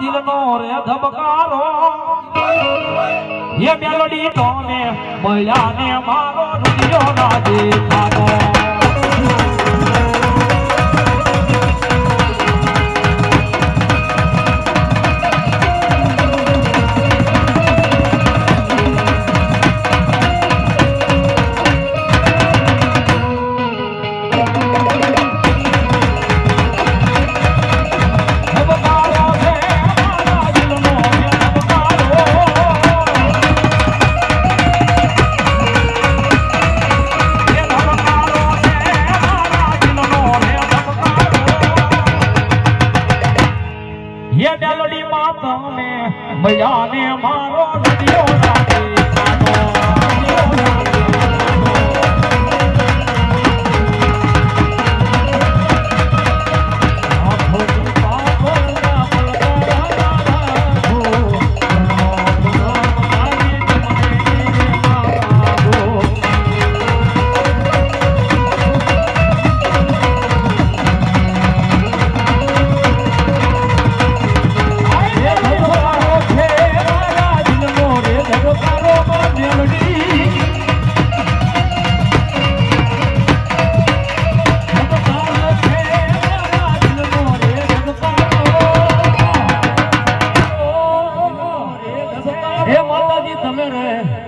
દિલનો રે ધબકારો. એ મેલોડી તોને મળ્યા ને મારો રૂપિયો ના એ મેલોડી માં તમે મળ્યા ને મારો ના દેખાતો હે માતાજી તમે રહે.